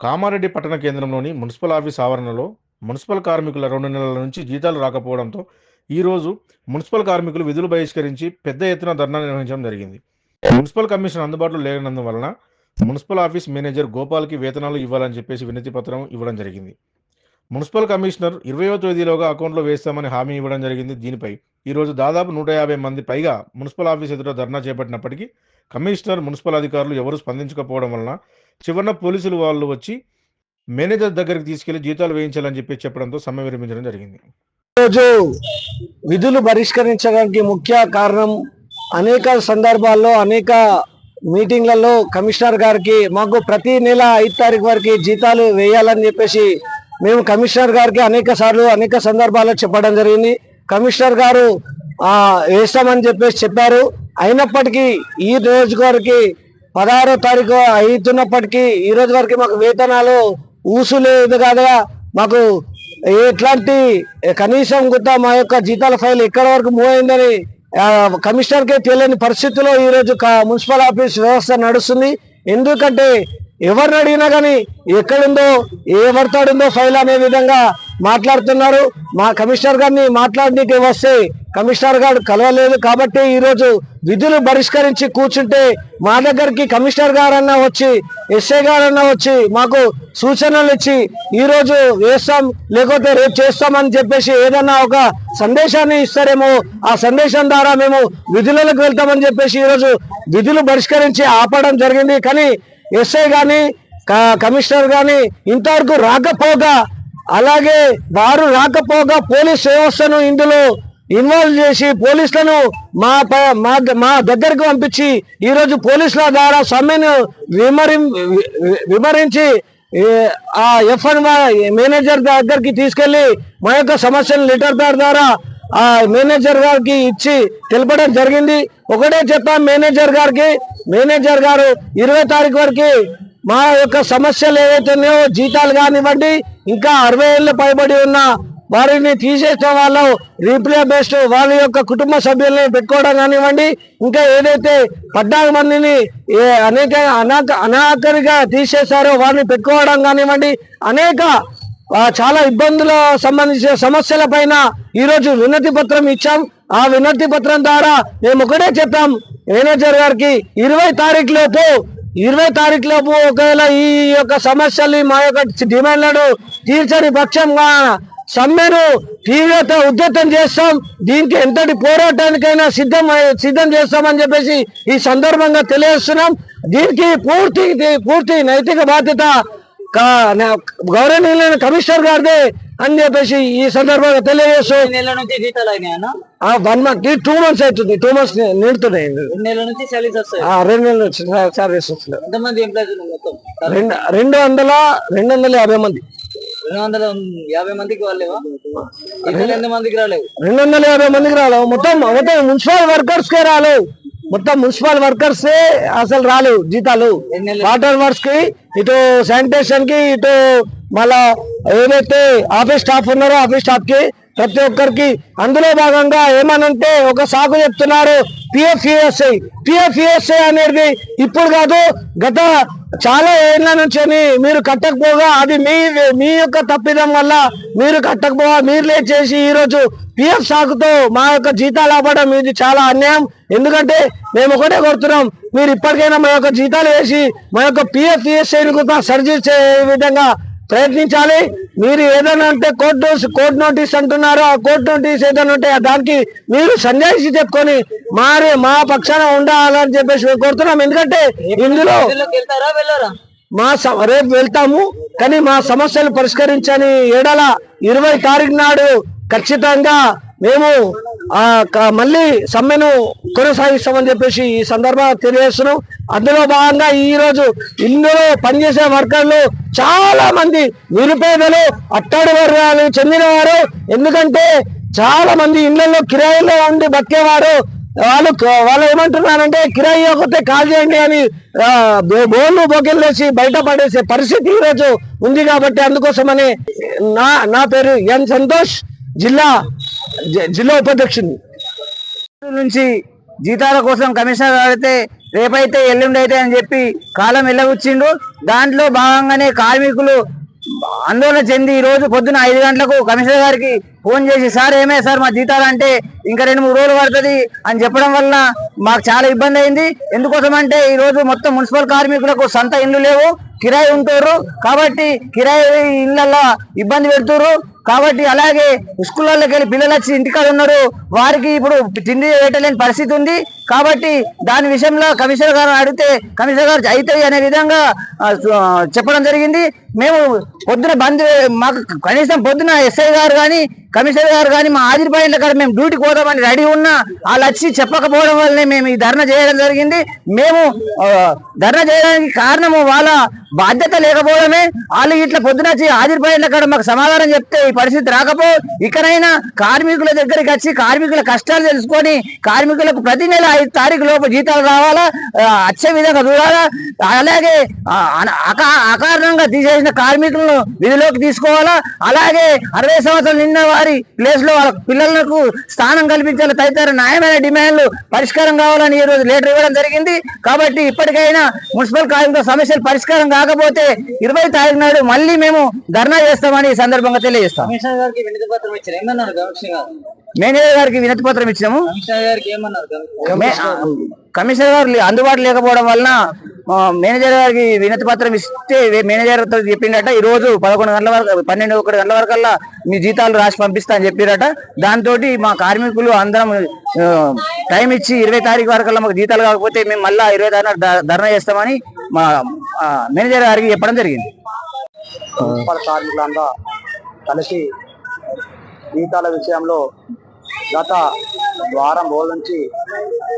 కామారెడ్డి పట్టణ కేంద్రంలోని municipal office ఆవరణలో మున్సిపల్ కార్మికుల రెండు నెలల నుంచి జీతాలు రాకపోవడంతో ఈరోజు మున్సిపల్ కార్మికులు విధులు బహిష్కరించి పెద్ద ఎత్తున ధర్నా నిర్వహించడం జరిగింది. మున్సిపల్ కమిషన్ అందుబాటులో లేనందువలన మున్సిపల్ ఆఫీస్ మేనేజర్ గోపాల్కి వేతనాలు ఇవ్వాలని చెప్పేసి వినతి పత్రం ఇవ్వడం జరిగింది. మున్సిపల్ కమిషనర్ ఇరవయో తేదీలోగా అకౌంట్లో వేస్తామని హామీ ఇవ్వడం జరిగింది. దీనిపై ఈరోజు దాదాపు నూట యాభై మంది పైగా మున్సిపల్ ఆఫీస్ ఎదుట ధర్నా చేపట్టినప్పటికీ కమిషనర్ మున్సిపల్ అధికారులు ఎవరూ స్పందించకపోవడం వలన చివరిన పోలీసులు వాళ్ళు వచ్చి మేనేజర్ దగ్గరికి తీసుకెళ్ళి జీతాలు వేయించాలని చెప్పి చెప్పడంతో సమ్మె విరమించడం జరిగింది. రోజు విధులు పరిష్కరించడానికి ముఖ్య కారణం అనేక సందర్భాల్లో అనేక మీటింగ్లలో కమిషనర్ గారికి మాకు ప్రతి నెల ఐదు తారీఖు వరకు జీతాలు వేయాలని చెప్పేసి మేము కమిషనర్ గారికి అనేక సార్లు అనేక సందర్భాల్లో చెప్పడం జరిగింది. కమిషనర్ గారు వేస్తామని చెప్పేసి చెప్పారు. అయినప్పటికీ ఈ రోజు వరకు పదహారో తారీఖు అవుతున్నప్పటికీ ఈ రోజు వరకు మాకు వేతనాలు ఊసు లేదు కదా? మాకు ఎట్లాంటి కనీసం కూడా మా యొక్క జీతాల ఫైల్ ఎక్కడ వరకు మూవ్ అయిందని కమిషనర్కే తెలియని పరిస్థితిలో ఈ రోజు మున్సిపల్ ఆఫీస్ వ్యవస్థ నడుస్తుంది. ఎందుకంటే ఎవరిని అడిగినా కానీ ఎక్కడుందో ఏ వర్తాడుందో ఫైల్ అనే విధంగా మాట్లాడుతున్నారు. మా కమిషనర్ గారిని మాట్లాడడానికి వస్తే కమిషనర్ గారు కలవలేదు కాబట్టి ఈరోజు విధులు బహిష్కరించి కూర్చుంటే మా దగ్గరికి కమిషనర్ గారన్నా వచ్చి ఎస్ఐ గారన్నా వచ్చి మాకు సూచనలు ఇచ్చి ఈరోజు వేస్తాం లేకపోతే రేపు చేస్తామని చెప్పేసి ఏదన్నా ఒక సందేశాన్ని ఇస్తారేమో ఆ సందేశం ద్వారా మేము విధులకు వెళ్తామని చెప్పేసి ఈరోజు విధులు బహిష్కరించి ఆపడం జరిగింది. కానీ ఎస్ఐ కానీ కమిషనర్ కానీ ఇంతవరకు రాకపోగా అలాగే వారు రాకపోగా పోలీస్ వ్యవస్థను ఇందులో ఇన్వాల్వ్ చేసి పోలీసులను మా ప- మా మా దగ్గరకు పంపించి ఈరోజు పోలీసుల ద్వారా సమ్మెను విమరి వి- ఆ ఎఫ్ఎన్ మేనేజర్ దగ్గరికి తీసుకెళ్ళి మా యొక్క సమస్యను లెటర్ ద్వారా ఆ మేనేజర్ గారికి ఇచ్చి తెలపడం జరిగింది. ఒకటే చెప్పాం మేనేజర్ గారికి మేనేజర్ గారు ఇరవై తారీఖు వరకు మా యొక్క సమస్యలు ఏవైతే ఉన్నాయో జీతాలు కానివ్వండి ఇంకా అరవై ఏళ్ళు పైబడి ఉన్న వారిని తీసేసిన వాళ్ళు రీప్లే బేస్డ్ వాళ్ళ యొక్క కుటుంబ సభ్యుల్ని పెట్టుకోవడం కానివ్వండి ఇంకా ఏదైతే పద్నాలుగు మందిని ఏ అనేక అనాక అనాకరిగా తీసేశారో వారిని పెట్టుకోవడం కానివ్వండి అనేక చాలా ఇబ్బందుల సంబంధించిన సమస్యల పైన ఈ రోజు వినతి పత్రం ఇచ్చాం. ఆ వినతి పత్రం ద్వారా మేము ఒకటే చెప్పాం. మేనేజర్ గారికి ఇరవై తారీఖు లోపు ఇరవై తారీఖు లోపు ఒకవేళ ఈ యొక్క సమస్యల్ని మా యొక్క డిమాండ్లను తీర్చని పక్షంగా సమ్మెను తీవ్రత ఉద్ధృతం చేస్తాం. దీనికి ఎంతటి పోరాటానికైనా సిద్ధం సిద్ధం చేస్తామని చెప్పేసి ఈ సందర్భంగా తెలియజేస్తున్నాం. దీనికి పూర్తి పూర్తి నైతిక బాధ్యత గౌరవనీయులైన కమిషనర్ గారిదే అని చెప్పేసి ఈ సందర్భంగా తెలియజేస్తూ నెలల నుంచి జీతాలు వన్ మంత్ టూ మంత్స్ అవుతుంది టూ మంత్స్ నిడుతున్నాయి. నెలల నుంచి వస్తాయి? రెండు నెలలు వచ్చింది సర్వీస్ వస్తుంది. ఎంతమంది ఎంప్లాయీస్ ఉన్నారు మొత్తం? రెండు రెండు వందల రెండు వందల యాభై మంది. రెండు వందల యాభై మందికి వాళ్ళేవా ఎన్ని మందికి రాలేవు? రెండు వందల యాభై మందికి రాలేవు. మొత్తం మొత్తం మున్సిపల్ వర్కర్స్ కే రాలేవు. మొత్తం మున్సిపల్ వర్కర్స్ అసలు రాలేవు జీతాలు? వాటర్ వర్క్స్కి ఇటు శానిటేషన్కి ఇటు మళ్ళా ఏదైతే ఆఫీస్ స్టాఫ్ ఉన్నారో ఆఫీస్ స్టాఫ్కి ప్రతి ఒక్కరికి అందులో భాగంగా ఏమనంటే ఒక సాకు చెప్తున్నారు పిఎఫ్ఈఎస్ఐ. పిఎఫ్ఈఎస్ఐ అనేది ఇప్పుడు కాదు గత చాలా ఏళ్ళ నుంచి మీరు కట్టకపోగా అది మీ మీ యొక్క తప్పిదం వల్ల మీరు కట్టకపోగా మీరు లేట్ చేసి ఈరోజు పిఎఫ్ సాకుతో మా యొక్క జీతాలు ఆపడం ఇది చాలా అన్యాయం. ఎందుకంటే మేము ఒకటే కొడుతున్నాం మీరు ఇప్పటికైనా మా యొక్క జీతాలు వేసి మా యొక్క పిఎఫ్ ఈఎస్ఐని కూడా సర్జీస్ చే విధంగా ప్రయత్నించాలి. మీరు ఏదైనా అంటే కోర్టు కోర్టు నోటీస్ అంటున్నారో. ఆ కోర్టు నోటీస్ ఏదైనా ఉంటే దానికి మీరు సంజాయిషి చెప్పుకొని మారి మా పక్షాన ఉండాలని చెప్పేసి మేము కోరుతున్నాం. ఎందుకంటే ఇందులో వెళ్తారా వెళ్ళారా మా స- రేపు వెళ్తాము. కానీ మా సమస్యలు పరిష్కరించని ఏడల ఇరవై తారీఖు నాడు ఖచ్చితంగా మేము మళ్ళీ సమ్మెను కొనసాగిస్తామని చెప్పేసి ఈ సందర్భంగా తెలియజేస్తున్నాం. అందులో భాగంగా ఈ రోజు ఇందులో పనిచేసే వర్కర్లు చాలా మంది నిరుపేదలు అట్టడి వర్గాలు చెందినవారు. ఎందుకంటే చాలా మంది ఇళ్ళలో కిరాయిలో ఉండి బతికేవారు. వాళ్ళు వాళ్ళు ఏమంటున్నారంటే కిరాయి ఇవ్వకపోతే కాల్ చేయండి అని ఆ, బో- బోన్లు బయట పడేసే పరిస్థితి ఈ రోజు ఉంది కాబట్టి అందుకోసమని నా నా పేరు ఎన్ సంతోష్ జిల్లా జిల్లా ఉపాధ్యక్షుని. నుంచి జీతాల కోసం కమిషనర్ అడిగితే రేపైతే ఎల్లుండి అయితే అని చెప్పి కాలం వెళ్ళగొచ్చిండు దాంట్లో భాగంగానే కార్మికులు ఆందోళన చెంది ఈ రోజు పొద్దున ఐదు గంటలకు కమిషనర్ గారికి ఫోన్ చేసి సార్ ఏమే సార్ మా జీతాలు అంటే ఇంకా రెండు మూడు రోజులు పడుతుంది అని చెప్పడం వల్ల మాకు చాలా ఇబ్బంది అయింది. ఎందుకోసం అంటే ఈ రోజు మొత్తం మున్సిపల్ కార్మికులకు సొంత ఇండ్లు లేవు కిరాయి ఉంటారు కాబట్టి కిరాయి ఇళ్ళల్లో ఇబ్బంది పెడుతురు కాబట్టి అలాగే స్కూళ్ళకి వెళ్ళి పిల్లలు వచ్చి ఇంటికాడ ఉన్నారు. వారికి ఇప్పుడు తిండి పెట్టలేని పరిస్థితి ఉంది. కాబట్టి దాని విషయంలో కమిషనర్ గారు అడిగితే కమిషనర్ గారు అవుతాయి అనే విధంగా చెప్పడం జరిగింది. మేము పొద్దున బంద్ మాకు కనీసం పొద్దున ఎస్ఐ గారు కానీ కమిషనర్ గారు కానీ మా ఆదిరిపాయింట్ల కాడ మేము డ్యూటీకి పోదామని రెడీ ఉన్నా వాళ్ళు వచ్చి చెప్పకపోవడం వల్లనే మేము ఈ ధర్నా చేయడం జరిగింది. మేము ధర్నా చేయడానికి కారణము వాళ్ళ బాధ్యత లేకపోవడమే. వాళ్ళు ఇట్లా పొద్దున వచ్చి ఆదిరిపాయింట్ల కాడ మాకు సమాధానం చెప్తే ఈ పరిస్థితి రాకపో ఇకనైనా కార్మికుల దగ్గరికి వచ్చి కార్మికుల కష్టాలు తెలుసుకొని కార్మికులకు ప్రతి నెల ఐదు తారీఖు లోపు జీతాలు రావాలా ఆ, వచ్చే విధంగా చూడాలా అలాగే అకారణంగా తీసే చేసిన కార్మికులను విధిలోకి తీసుకోవాలా? అలాగే అరవై సంవత్సరాలు నిన్న వారి ప్లేస్లో వాళ్ళ పిల్లలకు స్థానం కల్పించాలి తదితర న్యాయమైన డిమాండ్లు పరిష్కారం కావాలని ఈ రోజు లేటర్ ఇవ్వడం జరిగింది. కాబట్టి ఇప్పటికైనా మున్సిపల్ కార్మికుల సమస్యలు పరిష్కారం కాకపోతే ఇరవై తారీఖు నాడు మళ్ళీ మేము ధర్నా చేస్తామని ఈ సందర్భంగా తెలియజేస్తాం. కమిషనర్ గారికి వినతి పత్రం ఇచ్చారు ఏమన్నారు కమిషనర్ గారు మేనేజర్ గారికి వినతి పత్రం ఇచ్చినాము. కమిషనర్ గారికి ఏమన్నారు? కమిషనర్ మే- కమిషనర్ గారు అందుబాటులో లేకపోవడం వలన మేనేజర్ గారికి వినతి పత్రం ఇస్తే మేనేజర్తో చెప్పిండట ఈ రోజు పదకొండు గంటల వరకు పన్నెండు ఒకటి గంటల వరకల్లా మీ జీతాలు రాసి పంపిస్తా అని చెప్పిరట. దాంతో మా కార్మికులు అందరం టైం ఇచ్చి ఇరవై తారీఖు వరకల్లా మాకు జీతాలు కాకపోతే మేము మళ్ళా ఇరవై తారీఖు ధర్నా చేస్తామని మా మేనేజర్ గారికి చెప్పడం జరిగింది. కార్మికులంతా కలిసి జీతాల విషయంలో గత వారం రోజుల నుంచి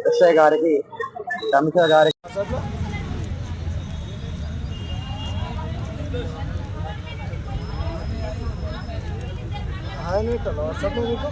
ఎస్ఐ గారికి కమిషనర్ గారికి ఆయన వాట్సాప్లో మీకు